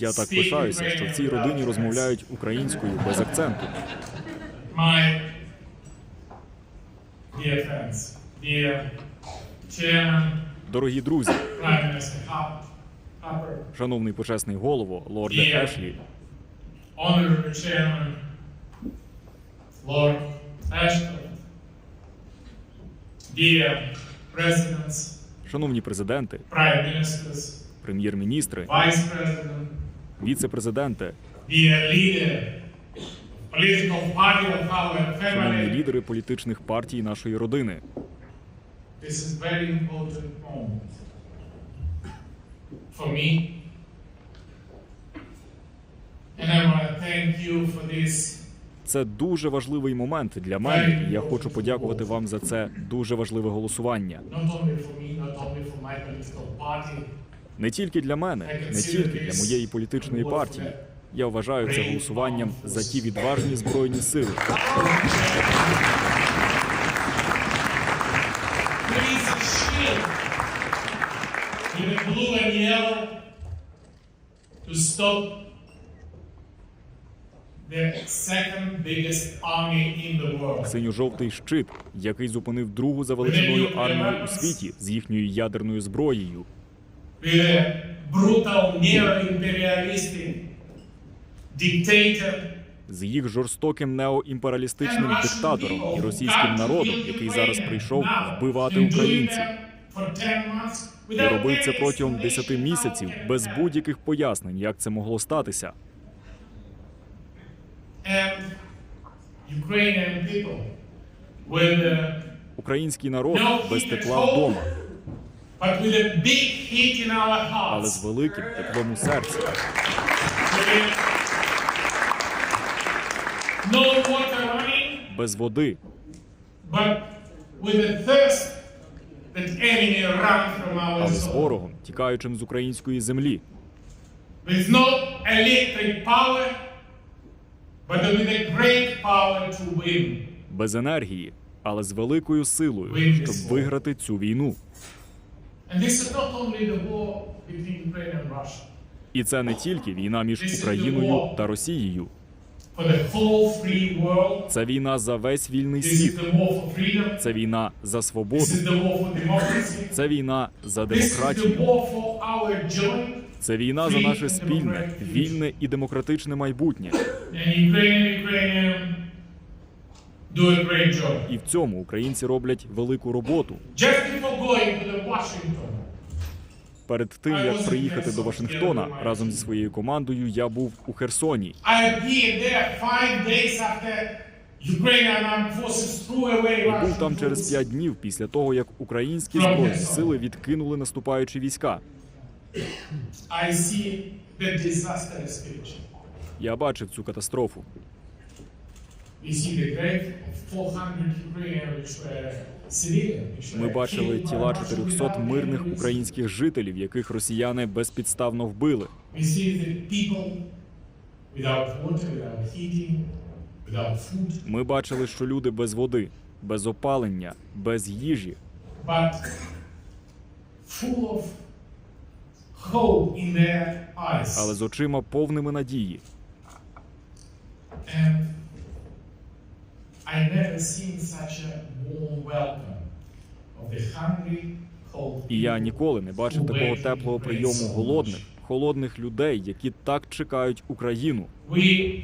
Я так пишаюся, що в цій родині розмовляють українською без акценту. My dear friends, dear Chairman, Дорогі друзі, Prime Minister Hap- Harper, шановний почесний голово, лорде Є. Ешлі, Honorable Chairman, Lord Ashton, dear Presidents, шановні президенти, Prime Ministers, прем'єр-міністри, Vice President, віце-президенти, dear leader of political party of our шановні лідери політичних партій нашої родини. This is very important moment for me. And I want to thank you for this Це дуже важливий момент для мене. Я хочу подякувати вам за це дуже важливе голосування. Не тільки для мене, не тільки для моєї політичної партії. Я вважаю це голосуванням за ті відважні збройні сили, to stop the second biggest army in the world. синьо-жовтий щит, який зупинив другу за величиною армію у світі з їхньою ядерною зброєю, brutal neo-imperialistic з їх жорстоким неоімперіалістичним диктатором і російським народом, який зараз прийшов вбивати українців. І робив це протягом 10 місяців без будь-яких пояснень, як це могло статися. A, Український народ без тепла вдома, але з великим теплом у серці, from our але з ворогом, тікаючим з української землі, без енергії, але з великою силою, щоб виграти цю війну. І це не тільки війна між Україною та Росією. Це війна за весь вільний світ. Це війна за свободу. Це війна за демократію. Це війна за наше спільне, вільне і демократичне майбутнє. І в цьому українці роблять велику роботу. Перед тим як приїхати до Вашингтона разом зі своєю командою, я був у Херсоні. І був там через п'ять днів після того, як українські збройні сили відкинули наступаючі війська. Я бачив цю катастрофу. Ми бачили тіла Russian 400 мирних українських жителів, яких росіяни безпідставно вбили. Ми бачили, що люди без води, без опалення, без їжі, але з очима повними надії. I never seen such a warm welcome of the hungry, cold І я ніколи не бачив такого теплого прийому голодних, холодних людей, які так чекають Україну. We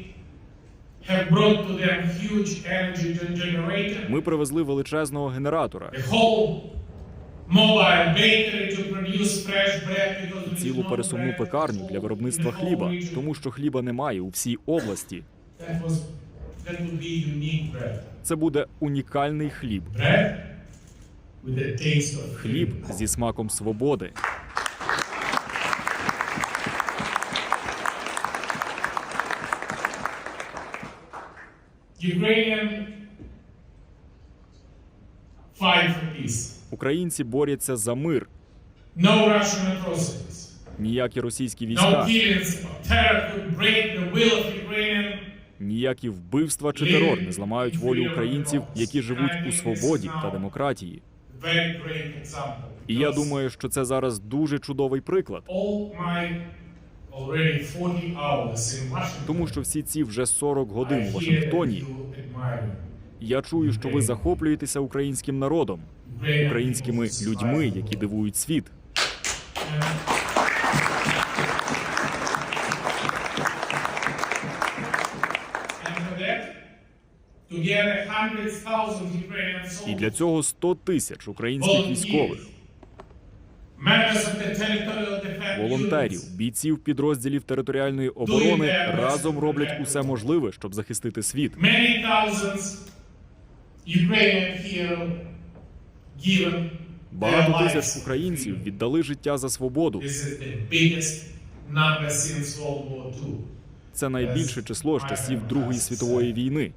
have brought to them huge energy gen- generator, Ми привезли величезного генератора, the whole mobile bakery to produce fresh bread because there is цілу no пересувну bread пекарню для виробництва хліба, region. тому що хліба немає у всій області. That was Це буде унікальний хліб, хліб зі смаком свободи. Українці борються за мир. Ніякі російські війська, ніякі вбивства чи терор не зламають волю українців, які живуть у свободі та демократії. І я думаю, що це зараз дуже чудовий приклад, all my already 40 hours in Washington, тому що всі ці вже 40 годин у Вашингтоні. Я чую, що ви захоплюєтеся українським народом, українськими людьми, які дивують світ. І для цього 100 тисяч українських військових, волонтерів, бійців підрозділів територіальної оборони разом роблять усе можливе, щоб захистити світ. Багато тисяч українців віддали життя за свободу. Це найбільше число з часів Другої світової війни.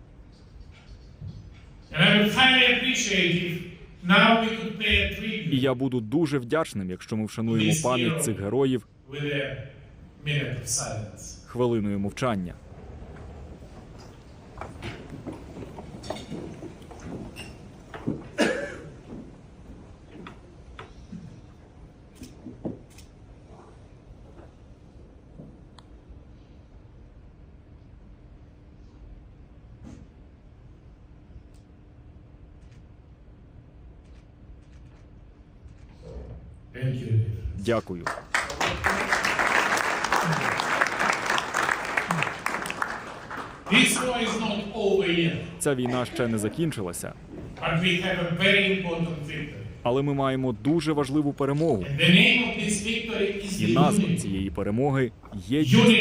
І tribute я буду дуже вдячним, якщо ми вшануємо пам'ять цих героїв silence. хвилиною мовчання. Дякую. Ця війна ще не закінчилася, але ми маємо дуже важливу перемогу. І назва цієї перемоги of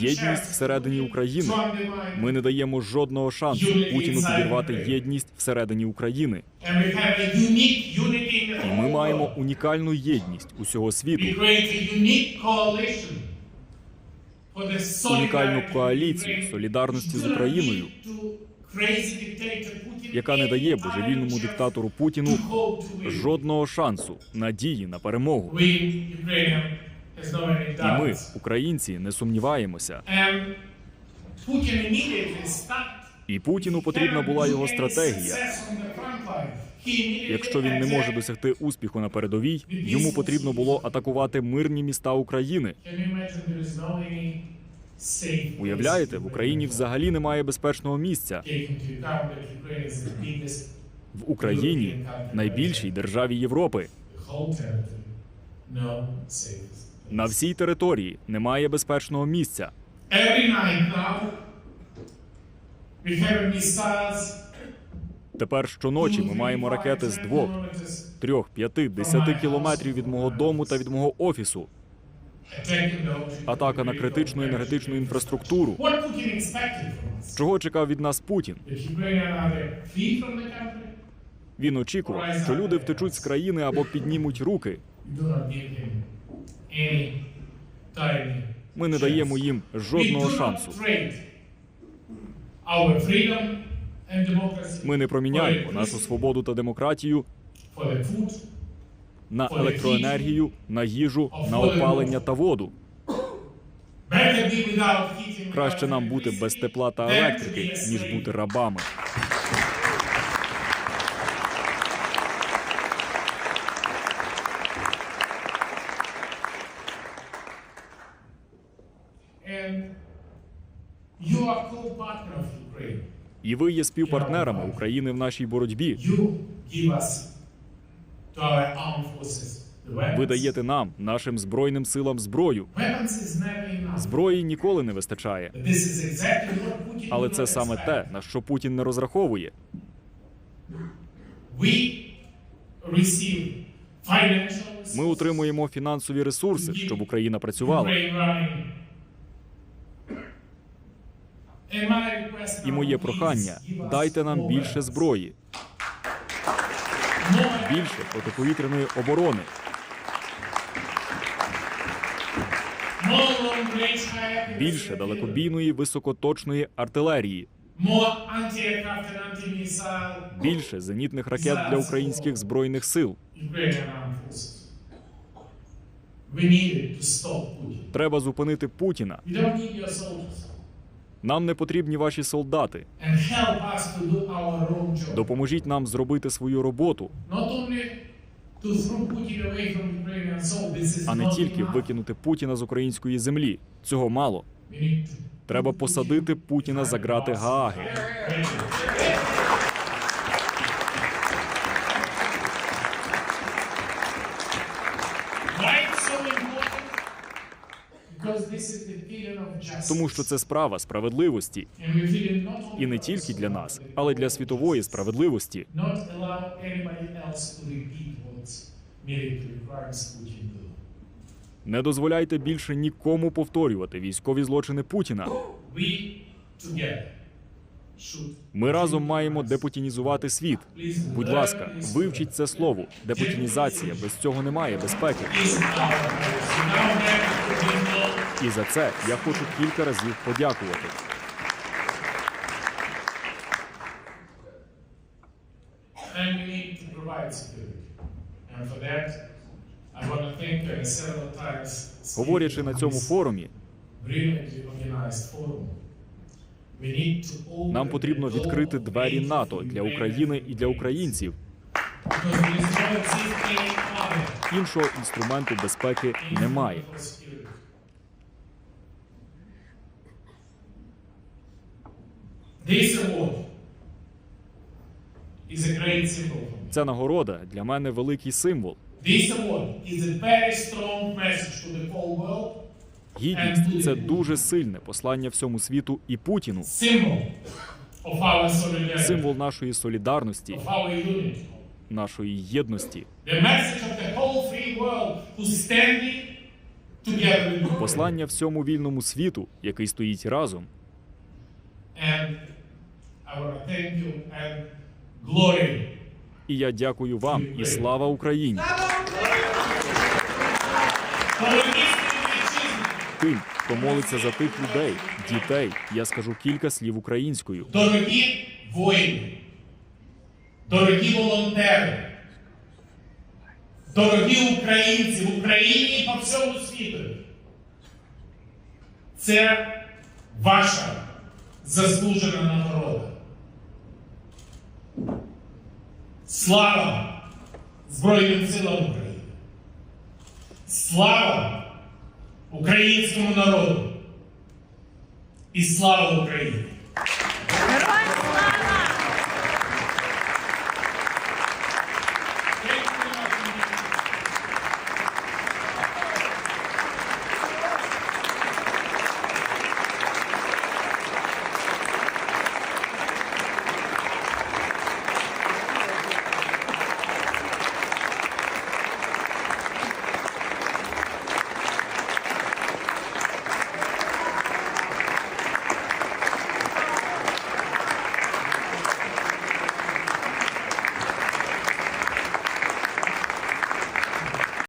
Єдність всередині України. Ми не даємо жодного шансу Путіну підірвати єдність всередині України. І ми маємо унікальну єдність усього світу. Унікальну коаліцію солідарності з Україною, яка не дає божевільному диктатору Путіну жодного шансу, надії на перемогу. І ми, українці, не сумніваємося. Putin І Путіну потрібна була його стратегія. Якщо він не може досягти успіху на передовій, йому потрібно було атакувати мирні міста України. Уявляєте, в Україні взагалі немає безпечного місця. В Україні найбільшій державі Європи. На всій території немає безпечного місця. Тепер щоночі ми маємо ракети з двох, трьох, п'яти, десяти кілометрів від мого дому та від мого офісу. Атака на критичну енергетичну інфраструктуру. Чого чекав від нас Путін? Він очікував, що люди втечуть з країни або піднімуть руки. Ми не даємо їм жодного шансу. Ми не проміняємо нашу свободу та демократію на електроенергію, на їжу, на опалення та воду. Краще нам бути без тепла та електрики, ніж бути рабами. І ви є співпартнерами України в нашій боротьбі. Ви даєте нам, нашим збройним силам, зброю. Зброї ніколи не вистачає. Але це саме те, на що Путін не розраховує. Ми утримуємо фінансові ресурси, щоб Україна працювала. І моє прохання: дайте нам більше зброї, більше протиповітряної оборони, більше далекобійної високоточної артилерії, більше зенітних ракет для українських збройних сил. Треба зупинити Путіна. Нам не потрібні ваші солдати. Допоможіть нам зробити свою роботу, а не тільки викинути Путіна з української землі. Цього мало. Треба посадити Путіна за грати Гааги. Тому що це справа справедливості, і не тільки для нас, але для світової справедливості. Не дозволяйте більше нікому повторювати військові злочини Путіна. Ми разом маємо депутінізувати світ. Будь ласка, вивчіть це слово. Депутінізація. Без цього немає безпеки. І за це я хочу кілька разів подякувати. Говорячи на цьому форумі, нам потрібно відкрити двері НАТО для України і для українців. Іншого інструменту безпеки немає. Ця нагорода для мене великий символ. This award is a very strong message to the whole world, Гідність це дуже сильне послання всьому світу і Путіну. symbol of our solidarity, Символ нашої солідарності, of our unity. нашої єдності. The message of the whole free world who's standing together with Ukraine. Послання всьому вільному світу, який стоїть разом. And I want to thank you and glory. І я дякую вам і слава Україні! Дорогі співвітчизники, Тим, хто молиться за тих людей, дітей. Я скажу кілька слів українською. Дорогі воїни, дорогі волонтери, дорогі українці в Україні і по всьому світу. Це ваша заслужена нагорода. Слава Збройним силам України! Слава українському народу! І слава Україні!